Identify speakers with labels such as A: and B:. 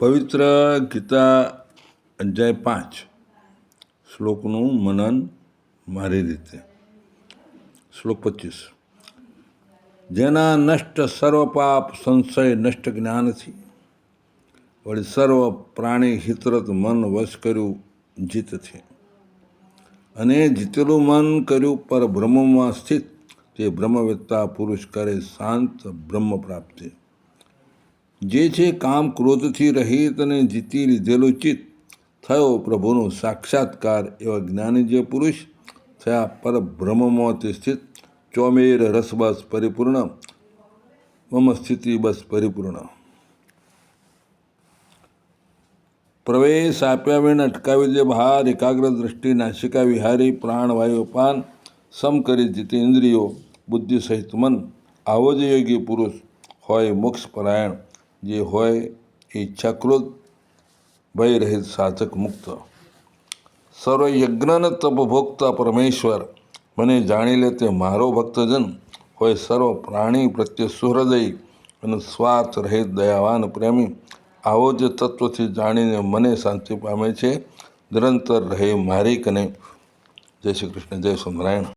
A: પવિત્ર ગીતા અધ્યાય પાંચ. શ્લોકનું મનન મારી રીતે. શ્લોક પચીસ. જેના નષ્ટ સર્વ પાપ, સંશય, નષ્ટ જ્ઞાનથી વળી સર્વ પ્રાણી હિતરત મન વશ કર્યું જીતથી અને જીતેલું મન કર્યું પર બ્રહ્મમાં સ્થિત, તે બ્રહ્મવેત્તા પુરુષ કરે શાંત બ્રહ્મ પ્રાપ્તિ. જે છે કામ ક્રોધથી રહિત અને જીતી લીધેલું ચિત્ત, થયો પ્રભુનો સાક્ષાત્કાર એવા જ્ઞાની જે પુરુષ, થયા પર બ્રહ્મમાં તે સ્થિત ચોમેર રસ બસ પરિપૂર્ણ. મમ સ્થિતિ બસ પરિપૂર્ણ. પ્રવેશ આપ્યા વિના અટકાવી દે બહાર એકાગ્ર દ્રષ્ટિ નાસિકા વિહારી પ્રાણવાયુ પાન, સમ કરી જીતેન્દ્રિયો બુદ્ધિ સહિત મન. આવો જ યોગી પુરુષ હોય મોક્ષ પરાયણ. જે હોય એ ઈચ્છાક્રોધ ભય રહિત સાધક મુક્ત. સર્વ યજ્ઞન તપ ભોગતા પરમેશ્વર. મને જાણી લે તે મારો ભક્તજન હોય સર્વ પ્રાણી પ્રત્યે સુહૃદય અને સ્વાર્થ રહિત દયાવાન પ્રેમી. આવો જ તત્વથી જાણીને મને શાંતિ પામે છે. નિરંતર રહે મારી કને. જય શ્રી કૃષ્ણ, જય સ્વામિનારાયણ.